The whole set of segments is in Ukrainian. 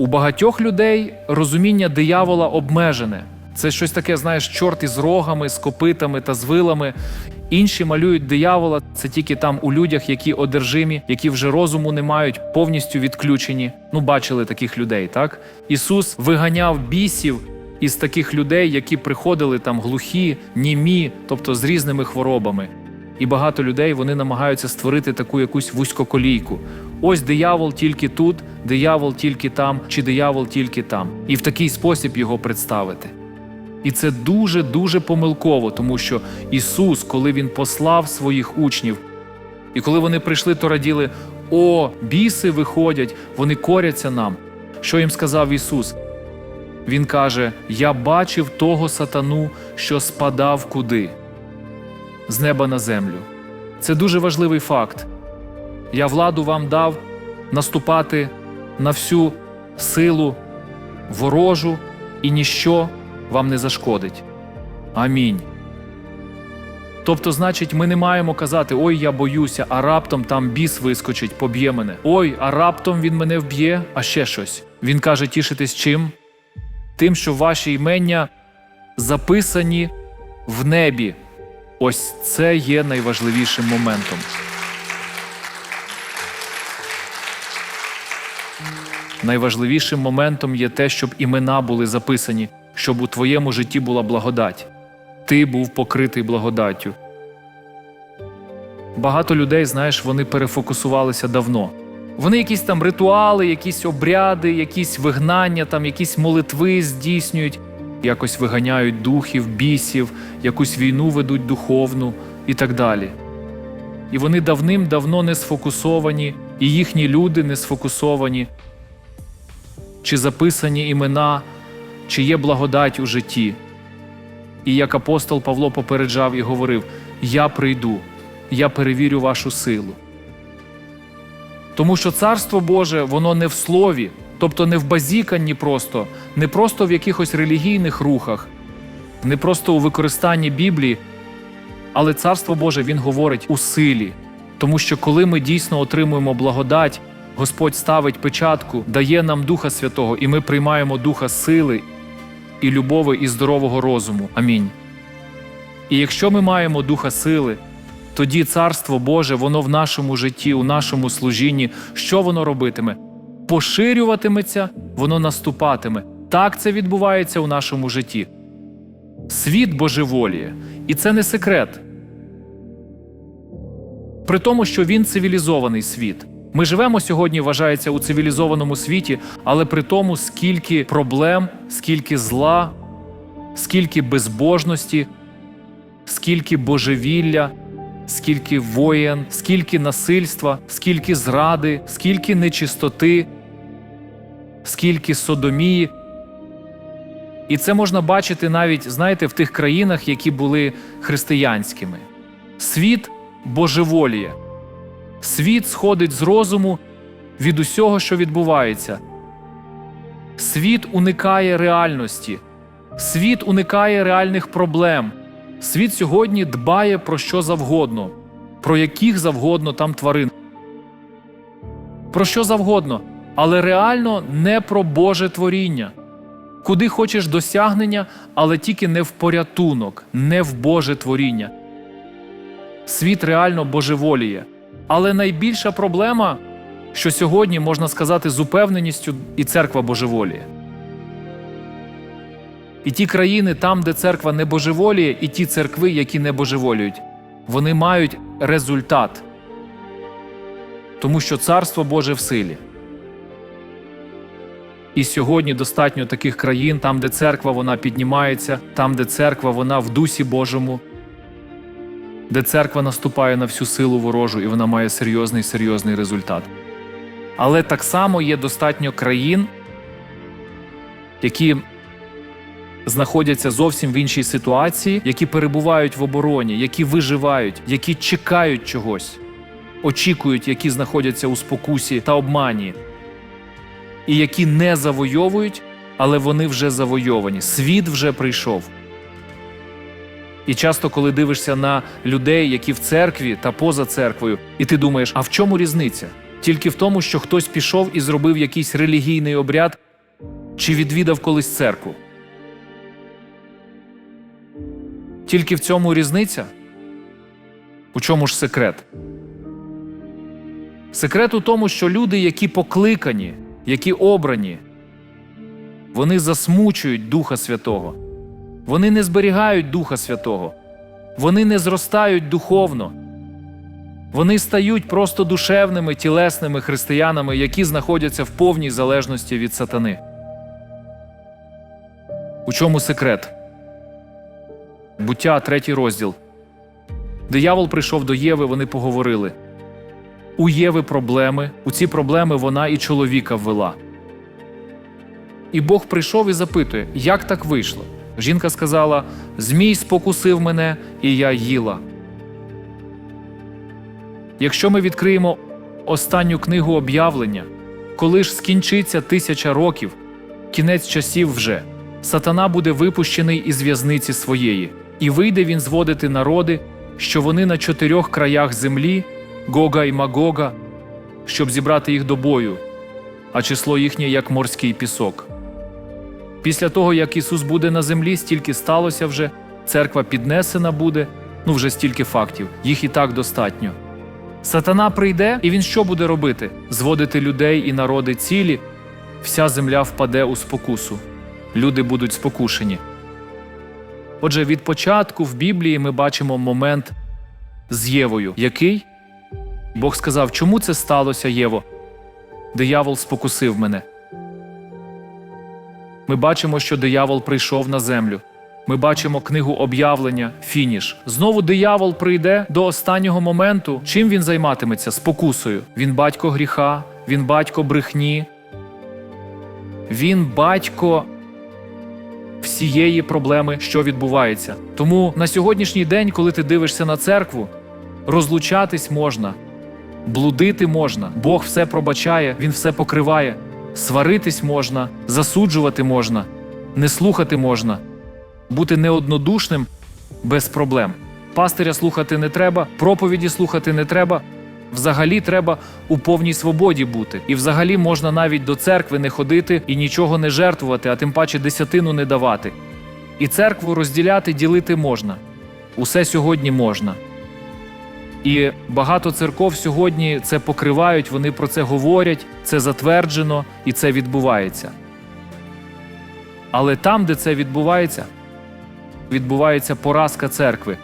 У багатьох людей розуміння диявола обмежене. Це щось таке, знаєш, чорт із рогами, з копитами та з вилами. Інші малюють диявола. Це тільки там у людях, які одержимі, які вже розуму не мають, повністю відключені. Ну, бачили таких людей, так? Ісус виганяв бісів із таких людей, які приходили там глухі, німі, тобто з різними хворобами. І багато людей вони намагаються створити таку якусь вузькоколійку. Ось диявол тільки тут, диявол тільки там, чи диявол тільки там. І в такий спосіб його представити. І це дуже дуже помилково, тому що Ісус, коли Він послав своїх учнів, і коли вони прийшли, то раділи: О, біси виходять, вони коряться нам. Що їм сказав Ісус? Він каже: Я бачив того сатану, що спадав куди? З неба на землю. Це дуже важливий факт. Я владу вам дав наступати на всю силу ворожу, і ніщо вам не зашкодить. Амінь. Тобто, значить, ми не маємо казати Ой, я боюся, а раптом там біс вискочить, поб'є мене. Ой, а раптом він мене вб'є, а ще щось. Він каже: тішитись чим? Тим, що ваші імення записані в небі. Ось це є найважливішим моментом. Найважливішим моментом є те, щоб імена були записані, щоб у твоєму житті була благодать. Ти був покритий благодаттю. Багато людей, знаєш, вони перефокусувалися давно. Вони якісь там ритуали, якісь обряди, якісь вигнання, там якісь молитви здійснюють, якось виганяють духів, бісів, якусь війну ведуть духовну і так далі. І вони давним-давно не сфокусовані, і їхні люди не сфокусовані, чи записані імена, чи є благодать у житті. І як апостол Павло попереджав і говорив: Я прийду, я перевірю вашу силу. Тому що Царство Боже, воно не в слові, тобто не в базіканні просто, не просто в якихось релігійних рухах, не просто у використанні Біблії, але Царство Боже Він говорить у силі. Тому що коли ми дійсно отримуємо благодать, Господь ставить печатку, дає нам Духа Святого, і ми приймаємо Духа сили і любові і здорового розуму. Амінь. І якщо ми маємо Духа сили, тоді Царство Боже, воно в нашому житті, у нашому служінні, що воно робитиме? Поширюватиметься, воно наступатиме. Так це відбувається у нашому житті. Світ божеволіє, і це не секрет. При тому, що він цивілізований світ. Ми живемо сьогодні, вважається, у цивілізованому світі, але при тому, скільки проблем, скільки зла, скільки безбожності, скільки божевілля, скільки воєн, скільки насильства, скільки зради, скільки нечистоти, скільки содомії. І це можна бачити навіть, знаєте, в тих країнах, які були християнськими. Світ божеволіє. Світ сходить з розуму від усього, що відбувається. Світ уникає реальності, світ уникає реальних проблем. Світ сьогодні дбає про що завгодно, про яких завгодно там тварин. Про що завгодно, але реально не про Боже творіння. Куди хочеш досягнення, але тільки не в порятунок, не в Боже творіння. Світ реально божеволіє. Але найбільша проблема, що сьогодні можна сказати з упевненістю, і церква божеволіє. І ті країни, там, де церква не божеволіє, і ті церкви, які не божеволюють, вони мають результат. Тому що царство Боже в силі. І сьогодні достатньо таких країн, там, де церква вона піднімається, там, де церква вона в дусі Божому, де церква наступає на всю силу ворожу і вона має серйозний серйозний результат. Але так само є достатньо країн, які знаходяться зовсім в іншій ситуації, які перебувають в обороні, які виживають, які чекають чогось, очікують, які знаходяться у спокусі та обмані, і які не завойовують, але вони вже завойовані. Світ вже прийшов. І часто, коли дивишся на людей, які в церкві та поза церквою, і ти думаєш, а в чому різниця? Тільки в тому, що хтось пішов і зробив якийсь релігійний обряд, чи відвідав колись церкву. Тільки в цьому різниця? У чому ж секрет? Секрет у тому, що люди, які покликані, які обрані, вони засмучують Духа Святого, вони не зберігають Духа Святого, вони не зростають духовно, вони стають просто душевними, тілесними християнами, які знаходяться в повній залежності від сатани. У чому секрет? Буття, третій розділ. Диявол прийшов до Єви, вони поговорили. У Єви проблеми, у ці проблеми вона і чоловіка ввела. І Бог прийшов і запитує, як так вийшло. Жінка сказала: Змій спокусив мене, і я їла. Якщо ми відкриємо останню книгу об'явлення, коли ж скінчиться тисяча років, кінець часів вже, сатана буде випущений із в'язниці своєї, і вийде він зводити народи, що вони на чотирьох краях землі, Гога і Магога, щоб зібрати їх до бою, а число їхнє як морський пісок. Після того, як Ісус буде на землі, стільки сталося вже, церква піднесена буде, ну вже стільки фактів, їх і так достатньо. Сатана прийде, і він що буде робити? Зводити людей і народи цілі, вся земля впаде у спокусу. Люди будуть спокушені. Отже, від початку в Біблії ми бачимо момент з Євою, який Бог сказав, чому це сталося, Єво? Диявол спокусив мене. Ми бачимо, що диявол прийшов на землю. Ми бачимо книгу об'явлення, фініш. Знову диявол прийде до останнього моменту. Чим він займатиметься? Спокусою. Він батько гріха, він батько брехні, він батько всієї проблеми, що відбувається. Тому на сьогоднішній день, коли ти дивишся на церкву, розлучатись можна, блудити можна, Бог все пробачає, Він все покриває, сваритись можна, засуджувати можна, не слухати можна, бути неоднодушним без проблем. Пастиря слухати не треба, проповіді слухати не треба. Взагалі треба у повній свободі бути, і взагалі можна навіть до церкви не ходити і нічого не жертвувати, а тим паче десятину не давати. І церкву розділяти, ділити можна. Усе сьогодні можна. І багато церков сьогодні це покривають, вони про це говорять, це затверджено і це відбувається. Але там, де це відбувається, відбувається поразка церкви.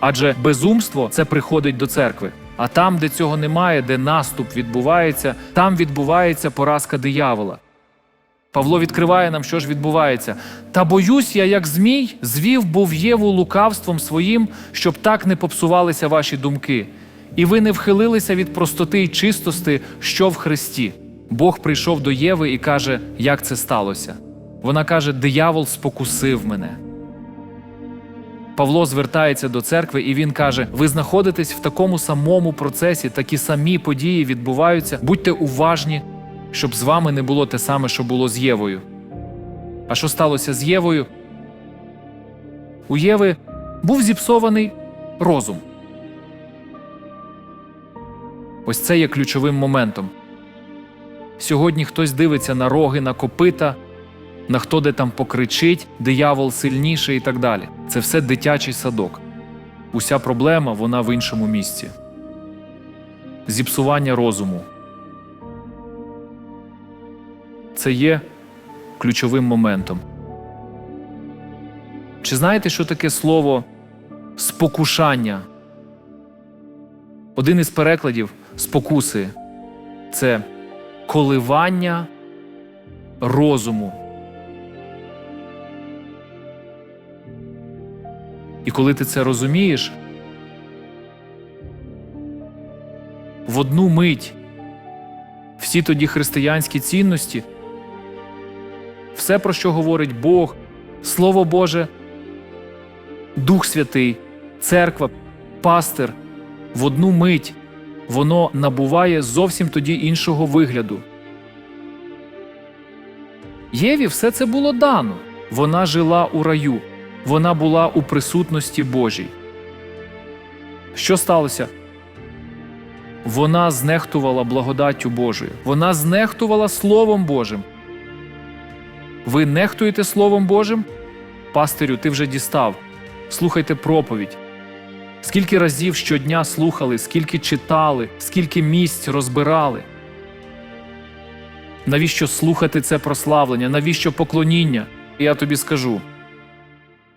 Адже безумство це приходить до церкви. А там, де цього немає, де наступ відбувається, там відбувається поразка диявола. Павло відкриває нам, що ж відбувається. Та боюсь я, як змій, звів був Єву лукавством своїм, щоб так не попсувалися ваші думки, і ви не вхилилися від простоти й чистости, що в Христі. Бог прийшов до Єви і каже, як це сталося. Вона каже: Диявол спокусив мене. Павло звертається до церкви і він каже: Ви знаходитесь в такому самому процесі, такі самі події відбуваються. Будьте уважні, щоб з вами не було те саме, що було з Євою. А що сталося з Євою? У Єви був зіпсований розум. Ось це є ключовим моментом. Сьогодні хтось дивиться на роги, на копита, на хто де там покричить, диявол сильніший і так далі. Це все дитячий садок. Уся проблема вона в іншому місці. Зіпсування розуму. Це є ключовим моментом. Чи знаєте, що таке слово спокушання? Один із перекладів спокуси це коливання розуму. І коли ти це розумієш, в одну мить всі тоді християнські цінності, все, про що говорить Бог, Слово Боже, Дух Святий, Церква, пастир, в одну мить воно набуває зовсім тоді іншого вигляду. Єві все це було дано. Вона жила у раю, вона була у присутності Божій. Що сталося? Вона знехтувала благодаттю Божою, вона знехтувала Словом Божим. Ви нехтуєте Словом Божим? Пастирю, ти вже дістав. Слухайте проповідь. Скільки разів щодня слухали, скільки читали, скільки місць розбирали. Навіщо слухати це прославлення? Навіщо поклоніння? Я тобі скажу.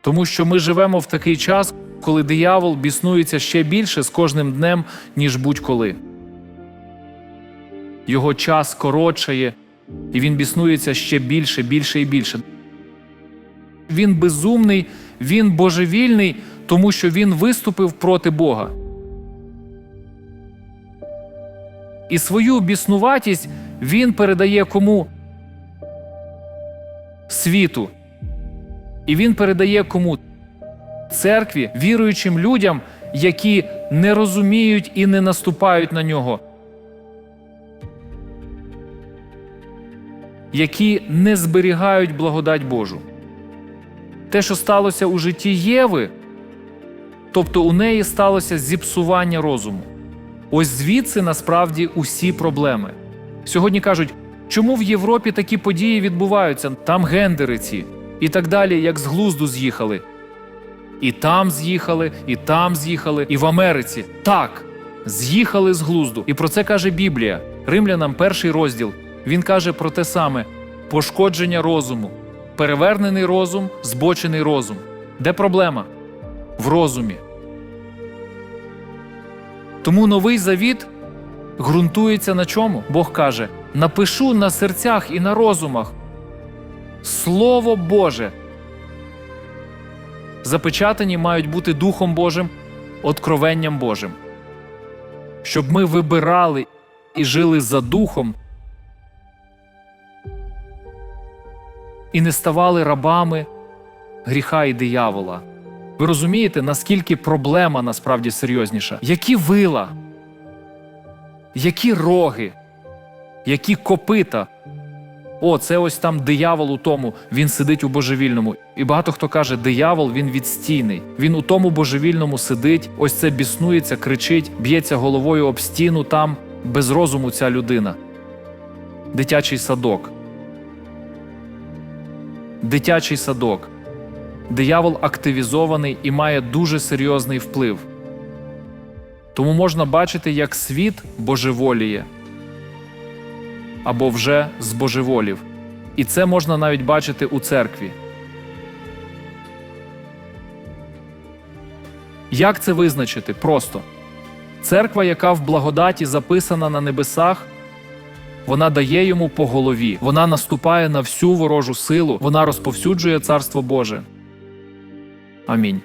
Тому що ми живемо в такий час, коли диявол біснується ще більше з кожним днем, ніж будь-коли. Його час коротшає, і він біснується ще більше, більше і більше. Він безумний, він божевільний, тому що він виступив проти Бога. І свою біснуватість він передає кому? Світу. І він передає кому? Церкві, віруючим людям, які не розуміють і не наступають на нього. Які не зберігають благодать Божу. Те, що сталося у житті Єви, тобто у неї сталося зіпсування розуму. Ось звідси насправді усі проблеми. Сьогодні кажуть, чому в Європі такі події відбуваються, там гендери ці, і так далі, як з глузду з'їхали. І там з'їхали, і там з'їхали, і в Америці. Так, з'їхали з глузду. І про це каже Біблія. Римлянам перший розділ. Він каже про те саме: пошкодження розуму, перевернений розум, збочений розум. Де проблема? В розумі. Тому новий завіт ґрунтується на чому? Бог каже: напишу на серцях і на розумах Слово Боже. Запечатані мають бути Духом Божим, откровенням Божим. Щоб ми вибирали і жили за Духом і не ставали рабами гріха і диявола. Ви розумієте, наскільки проблема насправді серйозніша? Які вила, які роги, які копита. О, це ось там диявол у тому, він сидить у божевільному. І багато хто каже, диявол він відстійний. Він у тому божевільному сидить, ось це біснується, кричить, б'ється головою об стіну там, без розуму ця людина. Дитячий садок. Дитячий садок. Диявол активізований і має дуже серйозний вплив. Тому можна бачити, як світ божеволіє або вже збожеволів. І це можна навіть бачити у церкві. Як це визначити? Просто церква, яка в благодаті записана на небесах, вона дає йому по голові, вона наступає на всю ворожу силу, вона розповсюджує Царство Боже. Амінь.